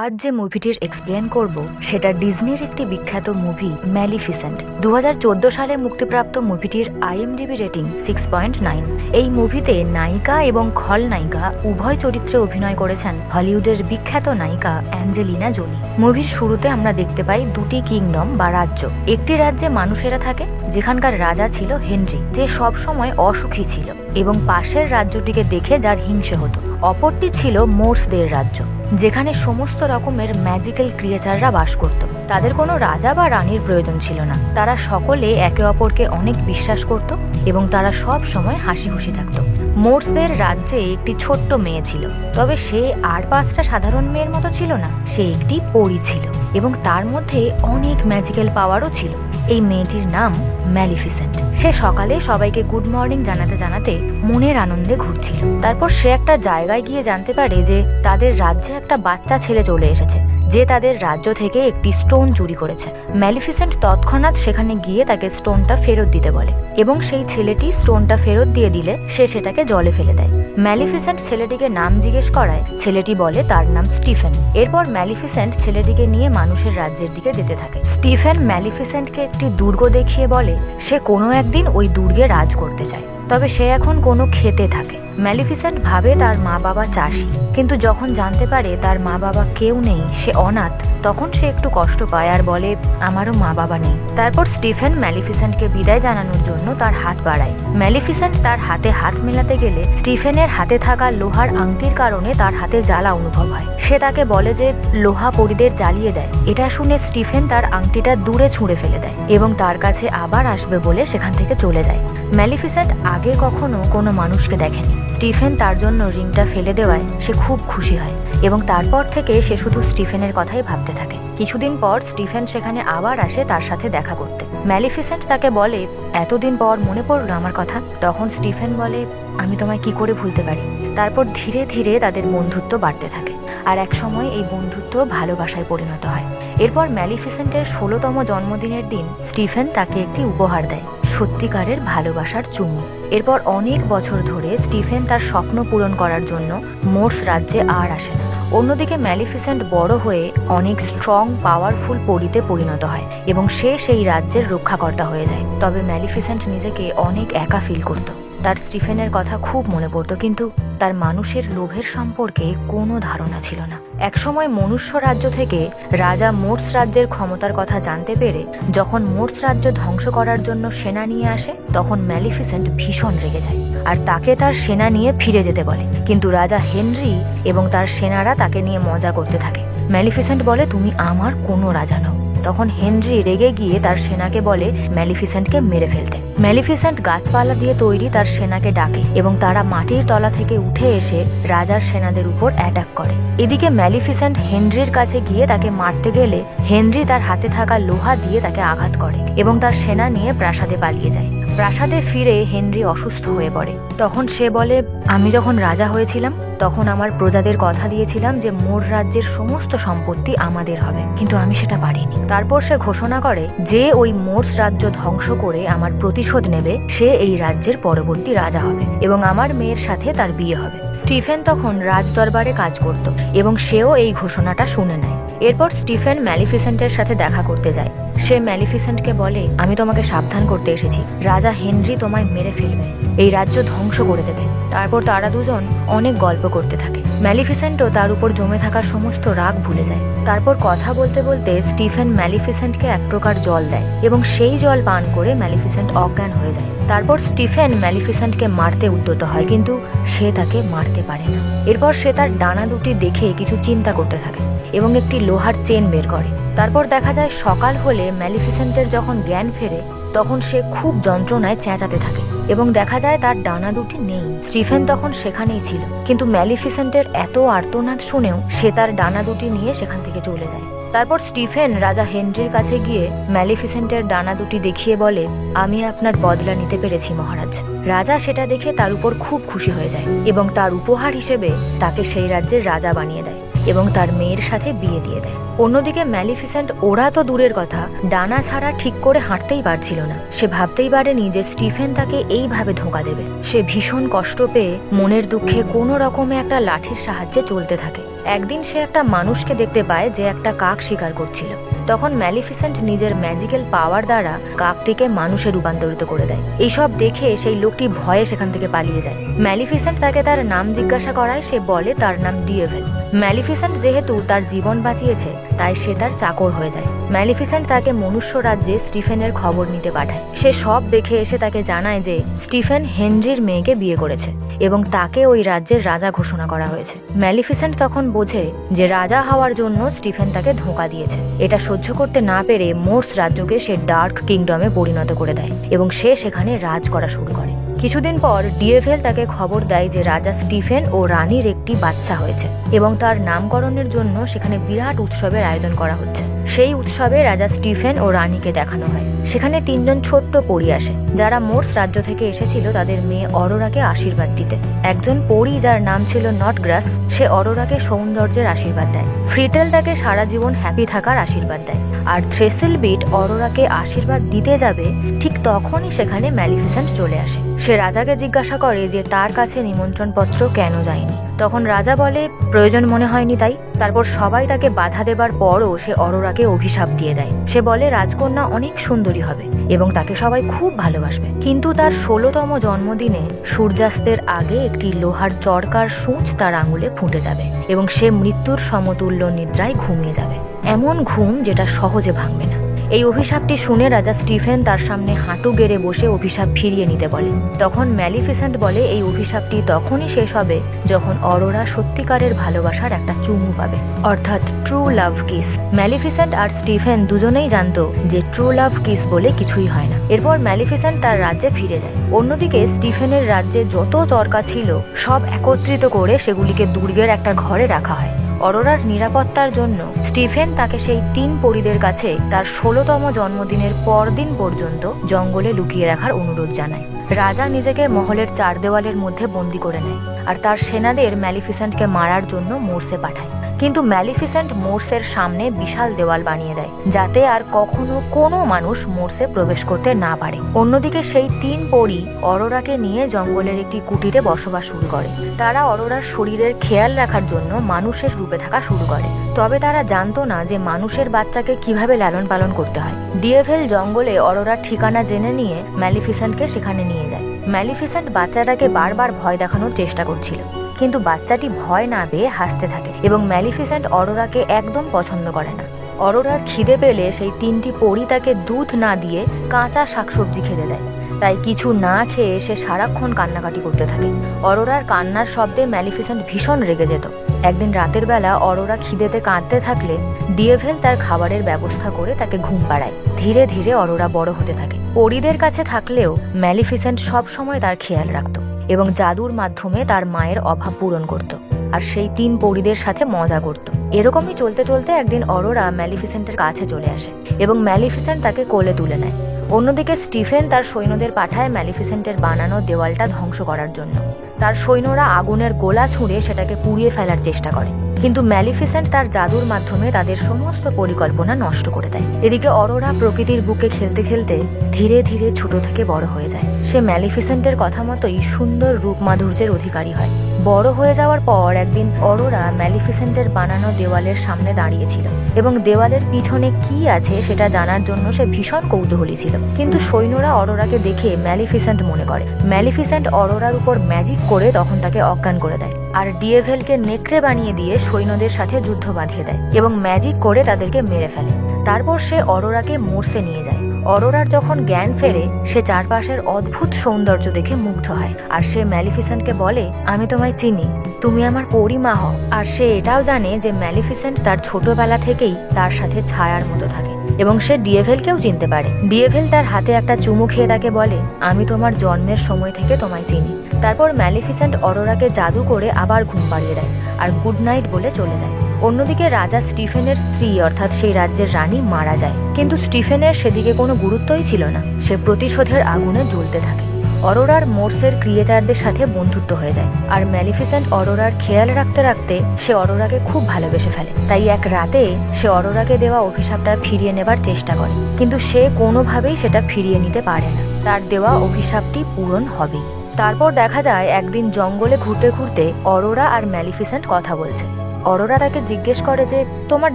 আজ যে মুভিটির এক্সপ্লেন করব, সেটা ডিজনির একটি বিখ্যাত মুভি ম্যালিফিসেন্ট দু হাজার চোদ্দ সালে মুক্তিপ্রাপ্ত মুভিটির IMDb rating six point nine এই মুভিতে নায়িকা এবং খলনায়িকা উভয় চরিত্রে অভিনয় করেছেন হলিউডের বিখ্যাত নায়িকা অ্যাঞ্জেলিনা জোলি। মুভির শুরুতে আমরা দেখতে পাই দুটি কিংডম বা রাজ্য। একটি রাজ্যে মানুষেরা থাকে, যেখানকার রাজা ছিল হেনরি, যে সব সময় অসুখী ছিল। এবং পাশের রাজ্যটিকে দেখে যার হিংসে হতো। অপরটি ছিল মোর্সদের রাজ্য, যেখানে সমস্ত রকমের ম্যাজিক্যাল ক্রিয়েচাররা বাস করত। তাদের কোনো রাজা বা রানীর প্রয়োজন ছিল না। তারা সকলে একে অপরকে অনেক বিশ্বাস করত এবং তারা সব সময় হাসি খুশি থাকত। মোর্সদের রাজ্যে একটি ছোট্ট মেয়ে ছিল, তবে সে আর পাঁচটা সাধারণ মেয়ের মতো ছিল না, সে একটি পরী ছিল এবং তার মধ্যে অনেক ম্যাজিক্যাল পাওয়ারও ছিল। এই মেয়েটির নাম ম্যালিফিসেন্ট সে সকালে সবাইকে গুড মর্নিং জানাতে জানাতে মনের আনন্দে ঘুরছিল। তারপর সে একটা জায়গায় গিয়ে জানতে পারে যে তাদের রাজ্যে একটা বাচ্চা ছেলে চলে এসেছে। যে তাদের রাজ্য থেকে একটি স্টোন চুরি করেছে। ম্যালিফিসেন্ট তৎক্ষণাৎ সেখানে গিয়ে তাকে স্টোনটা ফেরত দিতে বলে এবং সেই ছেলেটি স্টোনটা ফেরত দিয়ে দিলে সে সেটাকে জলে ফেলে দেয়। ম্যালিফিসেন্ট ছেলেটিকে নাম জিজ্ঞেস করায়, ছেলেটি বলে, তার নাম স্টিফেন। এরপর ম্যালিফিসেন্ট ছেলেটিকে নিয়ে মানুষের রাজ্যের দিকে যেতে থাকে। স্টিফেন ম্যালিফিসেন্টকে একটি দুর্গ দেখিয়ে বলে, সে কোনো একদিন ওই দুর্গে রাজ করতে চায়। তবে সে এখন কোনো খেতে থাকে। ম্যালিফিসেন্ট ভাবে তার মা বাবা চাষি। কিন্তু যখন জানতে পারে তার মা বাবা কেউ নেই, সে অনাথ, তখন সে একটু কষ্ট পায় আর বলে, আমারও মা বাবা নেই। তারপর স্টিফেন ম্যালিফিসেন্টকে বিদায় জানানোর জন্য তার হাত বাড়ায়। ম্যালিফিসেন্ট তার হাতে হাত মেলাতে গেলে স্টিফেনের হাতে থাকা লোহার আংটির কারণে তার হাতে জ্বালা অনুভব হয়। সে তাকে বলে যে, লোহা পরিদের জ্বালিয়ে দেয়। এটা শুনে স্টিফেন তার আংটিটা দূরে ছুঁড়ে ফেলে দেয় এবং তার কাছে আবার আসবে বলে সেখান থেকে চলে যায়। ম্যালিফিসেন্ট আগে কখনো কোনো মানুষকে দেখেনি। স্টিফেন তার জন্য রিংটা ফেলে দেওয়ায় সে খুব খুশি হয় এবং তারপর থেকে সে শুধু স্টিফেনের কথাই ভাবতে থাকে। কিছুদিন পর স্টিফেন সেখানে আবার আসে তার সাথে দেখা করতে। ম্যালিফিসেন্ট তাকে বলে, এতদিন পর মনে পড়ল আমার কথা? তখন স্টিফেন বলে, আমি তোমায় কি করে ভুলতে পারি? তারপর ধীরে ধীরে তাদের বন্ধুত্ব বাড়তে থাকে আর এক সময় এই বন্ধুত্ব ভালোবাসায় পরিণত হয়। এরপর ম্যালিফিসেন্টের ষোলোতম জন্মদিনের দিন স্টিফেন তাকে একটি উপহার দেয়। সত্যিকারের ভালোবাসার চুমু। এরপর অনেক বছর ধরে স্টিফেন তার স্বপ্ন পূরণ করার জন্য মোর্স রাজ্যে আর আসে না। অন্যদিকে ম্যালিফিসেন্ট বড় হয়ে অনেক স্ট্রং, পাওয়ারফুল পরিতে পরিণত হয় এবং সে সেই রাজ্যের রক্ষাকর্তা হয়ে যায়। তবে ম্যালিফিসেন্ট নিজেকে অনেক একা ফিল করত। তার স্টিফেনের কথা খুব মনে পড়তো, কিন্তু তার মানুষের লোভের সম্পর্কে কোনো ধারণা ছিল না। একসময় মনুষ্য রাজ্য থেকে রাজা মোর্স রাজ্যের ক্ষমতার কথা জানতে পেরে যখন মোর্স রাজ্য ধ্বংস করার জন্য সেনা নিয়ে আসে, তখন ম্যালিফিসেন্ট ভীষণ রেগে যায় আর তাকে তার সেনা নিয়ে ফিরে যেতে বলে। কিন্তু রাজা হেনরি এবং তার সেনারা তাকে নিয়ে মজা করতে থাকে। ম্যালিফিসেন্ট বলে, তুমি আমার কোনো রাজা নও। তখন হেনরি রেগে গিয়ে তার সেনাকে বলে ম্যালিফিসেন্টকে মেরে ফেলতে। ম্যালিফিসেন্ট গাছপালা দিয়ে তৈরি তার সেনাকে ডাকে এবং তারা মাটির তলা থেকে উঠে এসে রাজার সেনাদের উপর অ্যাটাক করে। এদিকে ম্যালিফিসেন্ট হেনরির কাছে গিয়ে তাকে মারতে গেলে হেনরি তার হাতে থাকা লোহা দিয়ে তাকে আঘাত করে এবং তার সেনা নিয়ে প্রাসাদে পালিয়ে যায়। প্রাসাদে ফিরে হেনরি অসুস্থ হয়ে পড়ে। তখন সে বলে, আমি যখন রাজা হয়েছিলাম, তখন আমার প্রজাদের কথা দিয়েছিলাম যে মোর রাজ্যের সমস্ত সম্পত্তি আমাদের হবে। কিন্তু আমি সেটা পারিনি। তারপর সে ঘোষণা করে যে ওই মোর্স রাজ্য ধ্বংস করে আমার প্রতিশোধ নেবে, সে এই রাজ্যের পরবর্তী রাজা হবে এবং আমার মেয়ের সাথে তার বিয়ে হবে। স্টিফেন তখন রাজদরবারে কাজ করত এবং সেও এই ঘোষণাটা শুনে নেয়। এরপর স্টিফেন ম্যালিফিসেন্টের সাথে দেখা করতে যায়। সে ম্যালিফিসেন্টকে বলে, আমি তোমাকে সাবধান করতে এসেছি। রাজা হেনরি তোমায় মেরে ফেলবে। এই রাজ্য ধ্বংস করে দেবে। তারপর তারা দুজন অনেক গল্প করতে থাকে। ম্যালিফিসেন্টও তার উপর জমে থাকা সমস্ত রাগ ভুলে যায়। তারপর কথা বলতে বলতে স্টিফেন ম্যালিফিসেন্টকে এক প্রকার জল দেয় এবং সেই জল পান করে ম্যালিফিসেন্ট অজ্ঞান হয়ে যায়। তারপর স্টিফেন ম্যালিফিসেন্টকে মারতে উদ্যত হয়, কিন্তু সে তাকে মারতে পারে না। এরপর সে তার ডানা দুটি দেখে কিছু চিন্তা করতে থাকে। এবং একটি লোহার চেন বের করে। তারপর দেখা যায় সকাল হলে ম্যালিফিসেন্টের যখন জ্ঞান ফেরে, তখন সে খুব যন্ত্রণায় চেঁচাতে থাকে এবং দেখা যায় তার ডানা দুটি নেই। স্টিফেন তখন সেখানেই ছিল, কিন্তু ম্যালিফিসেন্টের এত আর্তনাদ শুনেও সে তার ডানা দুটি নিয়ে সেখান থেকে চলে যায়। তারপর স্টিফেন রাজা হেনরির কাছে গিয়ে ম্যালিফিসেন্টের ডানা দুটি দেখিয়ে বলে, আমি আপনার বদলা নিতে পেরেছি, মহারাজ। রাজা সেটা দেখে তার উপর খুব খুশি হয়ে যায় এবং তার উপহার হিসেবে তাকে সেই রাজ্যের রাজা বানিয়ে দেয়। এবং তার মেয়ের সাথে বিয়ে দিয়ে দেয়। অন্যদিকে ম্যালিফিসেন্ট ওরা তো দূরের কথা, ডানা ছাড়া ঠিক করে হাঁটতেই পারছিল না। সে ভাবতেই পারেনি যে স্টিফেন তাকে এইভাবে ধোঁকা দেবে। সে ভীষণ কষ্ট পেয়ে মনের দুঃখে কোনো রকমে একটা লাঠির সাহায্যে চলতে থাকে। একদিন সে একটা মানুষকে দেখতে পায় যে একটা কাক শিকার করছিল। তখন ম্যালিফিসেন্ট নিজের ম্যাজিক্যাল পাওয়ার দ্বারা কাকটিকে মানুষে রূপান্তরিত করে দেয়। এইসব দেখে সেই লোকটি ভয়ে সেখান থেকে পালিয়ে যায়। ম্যালিফিসেন্ট তাকে তার নাম জিজ্ঞাসা করায় সে বলে তার নাম ডিএভেল। ম্যালিফিসেন্ট যেহেতু তার জীবন বাঁচিয়েছে তাই সে তার চাকর হয়ে যায়। ম্যালিফিসেন্ট তাকে মনুষ্য রাজ্যে স্টিফেনের খবর নিতে পাঠায়। সে সব দেখে এসে তাকে জানায় যে স্টিফেন হেনরির মেয়েকে বিয়ে করেছে এবং তাকে ওই রাজ্যের রাজা ঘোষণা করা হয়েছে। ম্যালিফিসেন্ট তখন বোঝে যে রাজা হওয়ার জন্য স্টিফেন তাকে ধোঁকা দিয়েছে। এটা সহ্য করতে না পেরে মোর্স রাজ্যকে সে ডার্ক কিংডমে পরিণত করে দেয় এবং সে সেখানে রাজ করা শুরু করে। কিছুদিন পর ডিএফএল তাকে খবর দেয় যে রাজা স্টিফেন ও রানীর একটি বাচ্চা হয়েছে এবং তার নামকরণের জন্য সেখানে বিরাট উৎসবের আয়োজন করা হচ্ছে। সেই উৎসবে রাজা স্টিফেন ও রানীকে দেখানো হয়। সেখানে তিনজন ছোট্ট পরী আসে, যারা মোর্স রাজ্য থেকে এসেছিল তাদের মেয়ে অরোরাকে আশীর্বাদ দিতে। একজন পরী যার নাম ছিল নটগ্রাস, সে অরোরাকে সৌন্দর্যের আশীর্বাদ দেয়। ফ্রিটেল তাকে সারা জীবন হ্যাপি থাকার আশীর্বাদ দেয়। আর থ্রেসেল বিট অরোরাকে আশীর্বাদ দিতে যাবে ঠিক তখনই সেখানে ম্যালিফিসেন্ট চলে আসে। সে রাজাকে জিজ্ঞাসা করে যে তার কাছে নিমন্ত্রণপত্র কেন যায়নি। তখন রাজা বলে, প্রয়োজন মনে হয়নি তাই। তারপর সবাই তাকে বাধা দেবার পরও সে অরোরাকে অভিশাপ দিয়ে দেয়। সে বলে, রাজকন্যা অনেক সুন্দরী হবে এবং তাকে সবাই খুব ভালোবাসবে। কিন্তু তার ষোলোতম জন্মদিনে সূর্যাস্তের আগে একটি লোহার চরকার সূঁচ তার আঙুলে ফুটে যাবে এবং সে মৃত্যুর সমতুল্য নিদ্রায় ঘুমিয়ে যাবে। এমন ঘুম যেটা সহজে ভাঙবে না। এই অভিশাপটি শুনে রাজা স্টিফেন তার সামনে হাঁটু গেড়ে বসে অভিশাপ ফিরিয়ে নিতে বলে। তখন ম্যালিফিসেন্ট বলে, এই অভিশাপটি তখনই শেষ হবে যখন অরোরা সত্যিকারের ভালোবাসার একটা চুমু পাবে। অর্থাৎ ট্রু লাভ কিস। ম্যালিফিসেন্ট আর স্টিফেন দুজনেই জানতো যে ট্রু লাভ কিস বলে কিছুই হয় না। এরপর ম্যালিফিসেন্ট তার রাজ্যে ফিরে যায়। অন্যদিকে স্টিফেনের রাজ্যে যত চরকা ছিল, সব একত্রিত করে সেগুলিকে দুর্গের একটা ঘরে রাখা হয়। অরোরার নিরাপত্তার জন্য স্টিফেন তাকে সেই তিন পরিদের কাছে তার ষোলোতম জন্মদিনের পরদিন পর্যন্ত জঙ্গলে লুকিয়ে রাখার অনুরোধ জানায়। রাজা নিজেকে মহলের চার দেওয়ালের মধ্যে বন্দি করে নেয় আর তার সেনাদের ম্যালিফিসেন্টকে মারার জন্য মোর্সে পাঠায়। কিন্তু ম্যালিফিসেন্ট মোর্সের সামনে বিশাল দেওয়াল বানিয়ে দেয়, যাতে আর কখনো কোনো মানুষ মোর্সে প্রবেশ করতে না পারে। অন্যদিকে সেই তিন পরী অরোরাকে নিয়ে জঙ্গলের একটি কুটিরে বসবাস শুরু করে। তারা অরোরার শরীরের খেয়াল রাখার জন্য মানুষের রূপে থাকা শুরু করে। তবে তারা জানতো না যে মানুষের বাচ্চাকে কীভাবে লালন পালন করতে হয়। ডিএভেল জঙ্গলে অরোরার ঠিকানা জেনে নিয়ে ম্যালিফিসেন্টকে সেখানে নিয়ে যায়। ম্যালিফিসেন্ট বাচ্চাটাকে বারবার ভয় দেখানোর চেষ্টা করছিল। কিন্তু বাচ্চাটি ভয় না পেয়ে হাসতে থাকে এবং ম্যালিফিসেন্ট অরোরাকে একদম পছন্দ করে না। অরোরার খিদে পেলে সেই তিনটি পরী তাকে দুধ না দিয়ে কাঁচা শাকসবজি খেতে দেয়। তাই কিছু না খেয়ে সে সারাক্ষণ কান্নাকাটি করতে থাকে। অরোরার কান্নার শব্দে ম্যালিফিসেন্ট ভীষণ রেগে যেত। একদিন রাতের বেলা অরোরা খিদেতে কাঁদতে থাকলে ডিএভেল তার খাবারের ব্যবস্থা করে তাকে ঘুম পাড়ায়। ধীরে ধীরে অরোরা বড় হতে থাকে। পরীদের কাছে থাকলেও ম্যালিফিসেন্ট সবসময় তার খেয়াল রাখত। এবং জাদুর মাধ্যমে তার মায়ের অভাব পূরণ করত আর সেই তিন পরীদের সাথে মজা করত। এরকমই চলতে চলতে একদিন অরোরা ম্যালিফিসেন্টের কাছে চলে আসে এবং ম্যালিফিসেন্ট তাকে কোলে তুলে নেয়। অন্যদিকে স্টিফেন তার সৈন্যদের পাঠায় ম্যালিফিসেন্টের বানানো দেওয়ালটা ধ্বংস করার জন্য। তার সৈন্যরা আগুনের গোলা ছুঁড়ে সেটাকে পুড়িয়ে ফেলার চেষ্টা করে। কিন্তু ম্যালিফিসেন্ট তার জাদুর মাধ্যমে তাদের সমস্ত পরিকল্পনা নষ্ট করে দেয়। এদিকে অরোরা প্রকৃতির বুকে খেলতে খেলতে ধীরে ধীরে ছোট থেকে বড় হয়ে যায়। সে ম্যালিফিসেন্টের কথা মতোই সুন্দর রূপ মাধুর্যের অধিকারী হয়। বড় হয়ে যাওয়ার পর একদিন অরোরা ম্যালিফিসেন্টের বানানো দেওয়ালের সামনে দাঁড়িয়েছিল এবং দেওয়ালের পিছনে কি আছে সেটা জানার জন্য সে ভীষণ কৌতূহলী ছিল। কিন্তু সৈন্যরা অরোরাকে দেখে ম্যালিফিসেন্ট মনে করে। ম্যালিফিসেন্ট অরোরার উপর ম্যাজিক করে তখন তাকে অজ্ঞান করে দেয়। আর ডিএভেলকে নেকড়ে বানিয়ে দিয়ে সৈন্যদের সাথে যুদ্ধ বাঁধিয়ে দেয় এবং ম্যাজিক করে তাদেরকে মেরে ফেলে। তারপর সে অরোরাকে মোর্সে নিয়ে যায়। অরোরার যখন জ্ঞান ফেরে, সে চারপাশের অদ্ভুত সৌন্দর্য দেখে মুগ্ধ হয়। আর সে ম্যালিফিসেন্টকে বলে, আমি তোমায় চিনি। তুমি আমার পরিমা হও। আর সে এটাও জানে যে ম্যালিফিসেন্ট তার ছোটবেলা থেকেই তার সাথে ছায়ার মতো থাকে এবং সে ডিএভেলকেও চিনতে পারে। ডিএভেল তার হাতে একটা চুমু খেয়ে তাকে বলে, আমি তোমার জন্মের সময় থেকে তোমায় চিনি। তারপর ম্যালিফিসেন্ট অরোরাকে জাদু করে আবার ঘুম পাড়িয়ে দেয় আর গুড নাইট বলে চলে যায়। অন্যদিকে রাজা স্টিফেনের স্ত্রী অর্থাৎ সেই রাজ্যের রানী মারা যায়। কিন্তু স্টিফেনের সেদিকে কোনো গুরুত্বই ছিল না। সে প্রতিশোধের আগুনে জ্বলতে থাকে। অরোরার মোর্সের ক্রিয়েচারদের সাথে বন্ধুত্ব হয়ে যায়। আর ম্যালিফিসেন্ট অরোরার খেয়াল রাখতে রাখতে সে অরোরাকে খুব ভালোবেসে ফেলে। তাই এক রাতে সে অরোরাকে দেওয়া অভিশাপটা ফিরিয়ে নেবার চেষ্টা করে। কিন্তু সে কোনোভাবেই সেটা ফিরিয়ে নিতে পারে না। তার দেওয়া অভিশাপটি পূরণ হবেই। তারপর দেখা যায় একদিন জঙ্গলে ঘুরতে ঘুরতে অরোরা আর ম্যালিফিসেন্ট কথা বলছে। অরোরা তাকে জিজ্ঞেস করে যে, তোমার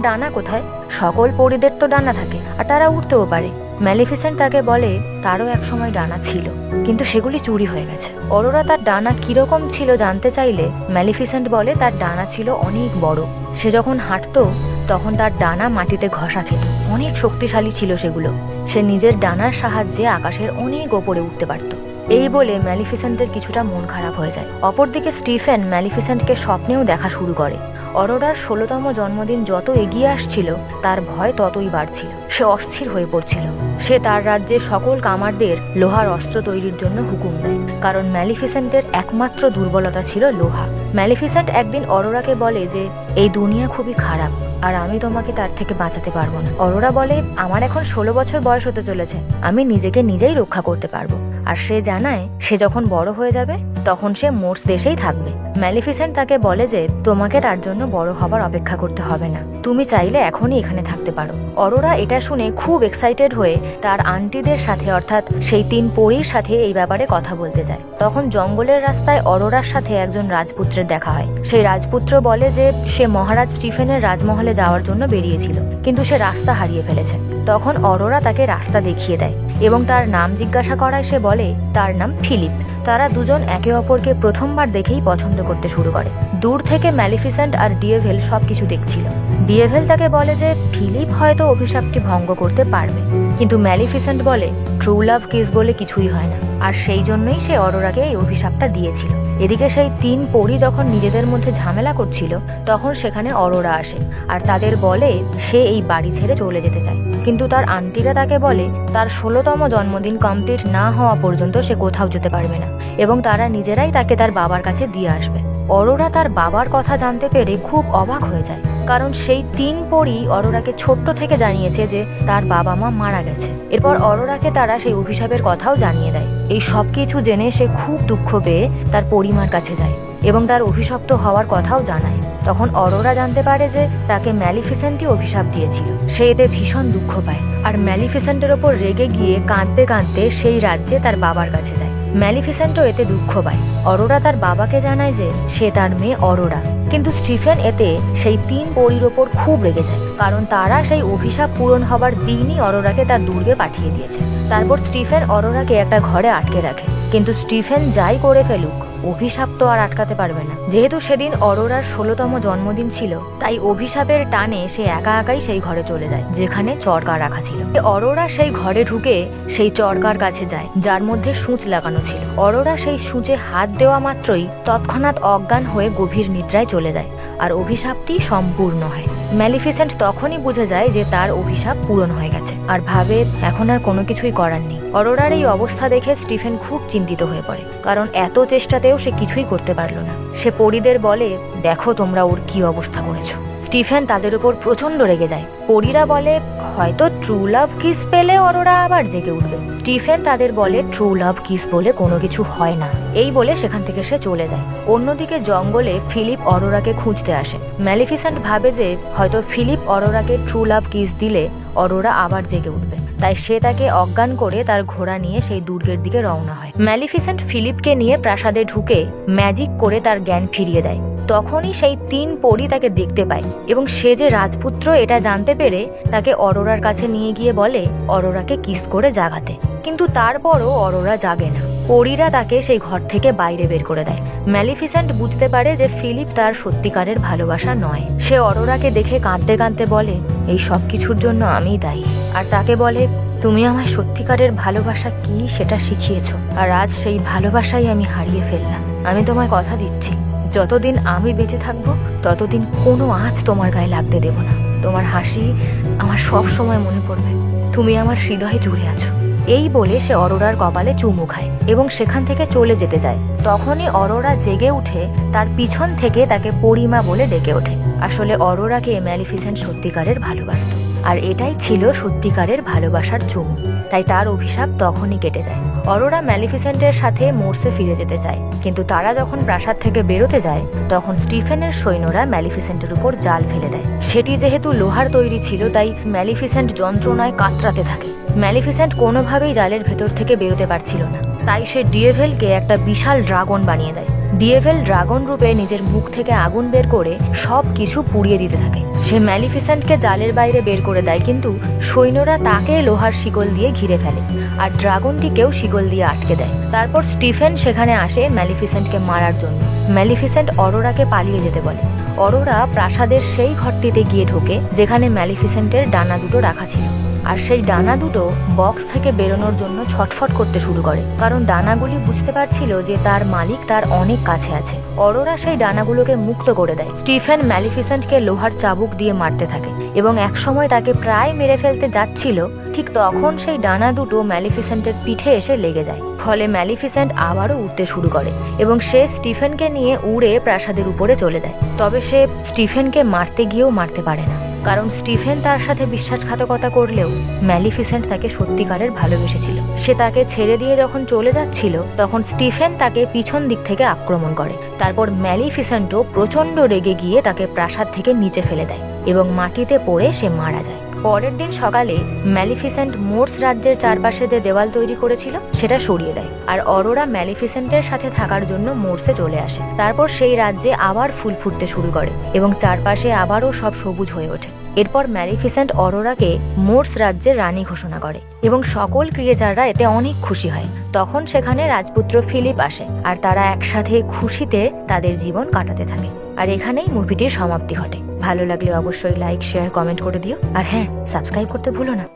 ডানা কোথায়? সকল পরিদের তো ডানা থাকে, আর তারা উঠতেও পারে। ম্যালিফিসেন্ট তাকে বলে, তারও একসময় ডানা ছিল, কিন্তু সেগুলি চুরি হয়ে গেছে। অরোরা তার ডানা কীরকম ছিল জানতে চাইলে ম্যালিফিসেন্ট বলে, তার ডানা ছিল অনেক বড়। সে যখন হাঁটতো, তখন তার ডানা মাটিতে ঘষা খেত। অনেক শক্তিশালী ছিল সেগুলো। সে নিজের ডানার সাহায্যে আকাশের অনেক ওপরে উঠতে পারত। এই বলে ম্যালিফিসেন্টের কিছুটা মন খারাপ হয়ে যায়। অপরদিকে স্টিফেন ম্যালিফিসেন্টকে স্বপ্নেও দেখা শুরু করে। অরোরার ষোলোতম জন্মদিন যত এগিয়ে আসছিল, তার ভয় ততই বাড়ছিল। সে অস্থির হয়ে পড়ছিল। সে তার রাজ্যের সকল কামারদের লোহার অস্ত্র তৈরির জন্য হুকুম দেয়। কারণ ম্যালিফিসেন্টের একমাত্র দুর্বলতা ছিল লোহা। ম্যালিফিসেন্ট একদিন অরোরাকে বলে যে, এই দুনিয়া খুবই খারাপ, আর আমি তোমাকে তার থেকে বাঁচাতে পারব না। অরোরা বলে, আমার এখন ষোলো বছর বয়স হতে চলেছে। আমি নিজেকে নিজেই রক্ষা করতে পারব। আর সে জানায়, সে যখন বড় হয়ে যাবে, তখন সে মোর্স দেশেই থাকবে। ম্যালিফিসেন্ট তাকে বলে যে, তোমাকে তার জন্য বড় হবার অপেক্ষা করতে হবে না। তুমি চাইলে এখনই এখানে থাকতে পারো। অরোরা এটা শুনে খুব এক্সাইটেড হয়ে তার আন্টিদের সাথে, অর্থাৎ সেই তিন পরীর সাথে এই ব্যাপারে কথা বলতে যায়। তখন জঙ্গলের রাস্তায় অরোরার সাথে একজন রাজপুত্রের দেখা হয়। সেই রাজপুত্র বলে যে, সে মহারাজ স্টিফেনের রাজমহলে যাওয়ার জন্য বেরিয়েছিল, কিন্তু সে রাস্তা হারিয়ে ফেলেছে। তখন অরোরা তাকে রাস্তা দেখিয়ে দেয় এবং তার নাম জিজ্ঞাসা করায় সে বলে, তার নাম ফিলিপ। তারা দুজন একে অপরকে প্রথমবার দেখেই পছন্দ করতে শুরু করে। দূর থেকে ম্যালিফিসেন্ট আর ডিএভেল সবকিছু দেখছিল। ডিএভেল তাকে বলে যে ফিলিপ হয়তো অভিশাপটি ভঙ্গ করতে পারবে। কিন্তু ম্যালিফিসেন্ট বলে ট্রু লাভ কিস বলে কিছুই হয় না। আর সেই জন্যই সে অরোরাকে এই অভিশাপটা দিয়েছিল। এদিকে সেই তিন পরি যখন নিজেদের মধ্যে ঝামেলা করছিল, তখন সেখানে অরোরা আসে আর তাদের বলে, সে এই বাড়ি ছেড়ে চলে যেতে চায়। কিন্তু তার আন্টিরা তাকে বলে, তার ষোলোতম জন্মদিন কমপ্লিট না হওয়া পর্যন্ত সে কোথাও যেতে পারবে না এবং তারা নিজেরাই তাকে তার বাবার কাছে দিয়ে আসবে। অরোরা তার বাবার কথা জানতে পেরে খুব অবাক হয়ে যায়। কারণ সেই তিন পরই অরোরাকে ছোট্ট থেকে জানিয়েছে যে তার বাবা মা মারা গেছে। এরপর অরোরাকে তারা সেই অভিশাপের কথাও জানিয়ে দেয়। এই সব কিছু জেনে সে খুব দুঃখ পেয়ে তার পরিমার কাছে যায় এবং তার অভিশপ্ত হওয়ার কথাও জানায়। তখন অরোরা জানতে পারে যে তাকে ম্যালিফিসেন্টই অভিশাপ দিয়েছিল। সে এতে ভীষণ দুঃখ পায়। আর ম্যালিফিসেন্টের ওপর রেগে গিয়ে কাঁদতে কাঁদতে সেই রাজ্যে তার বাবার কাছে যায়। ম্যালিফিসেন্টও এতে দুঃখ পায়। অরোরা তার বাবাকে জানায় যে, সে তার মেয়ে অরোরা। কিন্তু স্টিফেন এতে সেই তিন পরির ওপর খুব রেগে যায়, কারণ তারা সেই অভিশাপ পূরণ হবার দিনই অরোরাকে তার দুর্গে পাঠিয়ে দিয়েছে। তারপর স্টিফেন অরোরাকে একটা ঘরে আটকে রাখে। কিন্তু স্টিফেন যাই করে ফেলুক অভিশাপ তো আর আটকাতে পারবে না। যেহেতু সেদিন অরোরার ষোলোতম জন্মদিন ছিল, তাই অভিশাপের টানে সে একা একাই সেই ঘরে চলে যায়, যেখানে চরকা রাখা ছিল। অরোরা সেই ঘরে ঢুকে সেই চরকার কাছে যায়, যার মধ্যে সূচ লাগানো ছিল। অরোরা সেই সূচে হাত দেওয়া মাত্রই তৎক্ষণাৎ অজ্ঞান হয়ে গভীর নিদ্রায় চলে যায়, আর অভিশাপটি সম্পূর্ণ হয়। ম্যালিফিসেন্ট তখনই বুঝে যায় যে তার অভিশাপ পূরণ হয়ে গেছে আর ভাবে এখন আর কোনো কিছুই করার নেই। অরোরার এই অবস্থা দেখে স্টিফেন খুব চিন্তিত হয়ে পড়ে, কারণ এত চেষ্টাতেও সে কিছুই করতে পারল না। সে পরিদের বলে, দেখো তোমরা ওর কি অবস্থা করেছ। স্টিফেন তাদের উপর প্রচণ্ড রেগে যায়। পরীরা বলে, হয়তো ট্রু লাভ কিস পেলে অরোরা আবার জেগে উঠবে। স্টিফেন তাদের বলে ট্রু লাভ কিস বলে কোনো কিছু হয় না। এই বলে সেখান থেকে সে চলে যায়। অন্যদিকে জঙ্গলে ফিলিপ অরোরাকে খুঁজতে আসে। ম্যালিফিসেন্ট ভাবে যে, হয়তো ফিলিপ অরোরাকে ট্রু লাভ কিস দিলে অরোরা আবার জেগে উঠবে। তাই সে তাকে অজ্ঞান করে তার ঘোড়া নিয়ে সেই দুর্গের দিকে রওনা হয়। ম্যালিফিসেন্ট ফিলিপকে নিয়ে প্রাসাদে ঢুকে ম্যাজিক করে তার জ্ঞান ফিরিয়ে দেয়। তখনই সেই তিন পরি তাকে দেখতে পায় এবং সে যে রাজপুত্র এটা জানতে পেরে তাকে অরোরার কাছে নিয়ে গিয়ে বলে, অরোরাকে কিস করে জাগাতে। কিন্তু তারপরও অরোরা জাগে না। পরীরা তাকে সেই ঘর থেকে বাইরে বের করে দেয়। ম্যালিফিসেন্ট বুঝতে পারে যে ফিলিপ তার সত্যিকারের ভালোবাসা নয়। সে অরোরাকে দেখে কাঁদতে কাঁদতে বলে, এই সব কিছুর জন্য আমিই দায়ী। আর তাকে বলে, তুমি আমায় সত্যিকারের ভালোবাসা কি সেটা শিখিয়েছ? আর আজ সেই ভালোবাসাই আমি হারিয়ে ফেললাম। আমি তোমায় কথা দিচ্ছি। যতদিন আমি বেঁচে থাকব, ততদিন কোনো আঁচ তোমার গায়ে লাগতে দেব না। তোমার হাসি আমার সব সময় মনে পড়বে। তুমি আমার হৃদয়ে জুড়ে আছো। এই বলে সে অরোরার কপালে চুমু খায় এবং সেখান থেকে চলে যেতে যায়। তখনই অরোরা জেগে উঠে তার পিছন থেকে তাকে পরিমা বলে ডেকে ওঠে। আসলে অরোরাকে ম্যালিফিসেন্ট সত্যিকারের ভালোবাসত। আর এটাই ছিল সত্যিকারের ভালোবাসার চুমু। তাই তার অভিশাপ তখনই কেটে যায়। অরোরা ম্যালিফিসেন্টের সাথে মোর্সে ফিরে যেতে চায়, কিন্তু তারা যখন প্রাসাদ থেকে বেরোতে যায়, তখন স্টিফেনের সৈন্যরা ম্যালিফিসেন্টের উপর জাল ফেলে দেয়। সেটি যেহেতু লোহার তৈরি ছিল, তাই ম্যালিফিসেন্ট যন্ত্রণায় কাতরাতে থাকে। ম্যালিফিসেন্ট কোনোভাবেই জালের ভেতর থেকে বেরোতে পারছিল না। তাই সে ডিএভেলকে একটা বিশাল ড্রাগন বানিয়ে দেয়। ডিএভেল ড্রাগন রূপে নিজের মুখ থেকে আগুন বের করে সব কিছু পুড়িয়ে দিতে থাকে। সে ম্যালিফিসেন্টকে জালের বাইরে বের করে দেয়, কিন্তু সৈন্যরা তাকে লোহার শিকল দিয়ে ঘিরে ফেলে আর ড্রাগনটিকেও শিকল দিয়ে আটকে দেয়। তারপর স্টিফেন সেখানে আসে ম্যালিফিসেন্টকে মারার জন্য। ম্যালিফিসেন্ট অরোরাকে পালিয়ে যেতে বলে। অরোরা প্রাসাদের সেই ঘরটিতে গিয়ে ঢোকে, যেখানে ম্যালিফিসেন্টের ডানা দুটো রাখা ছিল। আর সেই ডানা দুটো বক্স থেকে বেরোনোর জন্য ছটফট করতে শুরু করে। কারণ ডানাগুলি বুঝতে পারছিল যে তার মালিক তার অনেক কাছে আছে। অরোরা সেই ডানাগুলোকে মুক্ত করে দেয়। স্টিফেন ম্যালিফিসেন্টকে লোহার চাবুক দিয়ে মারতে থাকে এবং একসময় তাকে প্রায় মেরে ফেলতে যাচ্ছিল, ঠিক তখন সেই ডানা দুটো ম্যালিফিসেন্টের পিঠে এসে লেগে যায়। ফলে ম্যালিফিসেন্ট আবারও উঠতে শুরু করে এবং সে স্টিফেনকে নিয়ে উড়ে প্রাসাদের উপরে চলে যায়। তবে সে স্টিফেনকে মারতে গিয়েও মারতে পারে না। কারণ স্টিফেন তার সাথে বিশ্বাসঘাতকতা করলেও ম্যালিফিসেন্ট তাকে সত্যিকারের ভালোবেসেছিল। সে তাকে ছেড়ে দিয়ে যখন চলে যাচ্ছিল, তখন স্টিফেন তাকে পিছন দিক থেকে আক্রমণ করে। তারপর ম্যালিফিসেন্টও প্রচণ্ড রেগে গিয়ে তাকে প্রাসাদ থেকে নিচে ফেলে দেয় এবং মাটিতে পড়ে সে মারা যায়। পরের দিন সকালে ম্যালিফিসেন্ট মোর্স রাজ্যের চারপাশে যে দেওয়াল তৈরি করেছিল, সেটা সরিয়ে দেয়। আর অরোরা ম্যালিফিসেন্টের সাথে থাকার জন্য মোর্সে চলে আসে। তারপর সেই রাজ্যে আবার ফুল ফুটতে শুরু করে এবং চারপাশে আবারও সব সবুজ হয়ে ওঠে। এরপর ম্যালিফিসেন্ট অরোরাকে মোর্স রাজ্যের রানী ঘোষণা করে এবং সকল ক্রিয়েচাররা এতে অনেক খুশি হয়। তখন সেখানে রাজপুত্র ফিলিপ আসে আর তারা একসাথে খুশিতে তাদের জীবন কাটাতে থাকে। আর এখানেই মুভিটির সমাপ্তি ঘটে। ভালো লাগলে অবশ্যই লাইক শেয়ার কমেন্ট করে দিও। আর হ্যাঁ সাবস্ক্রাইব করতে ভুলো না।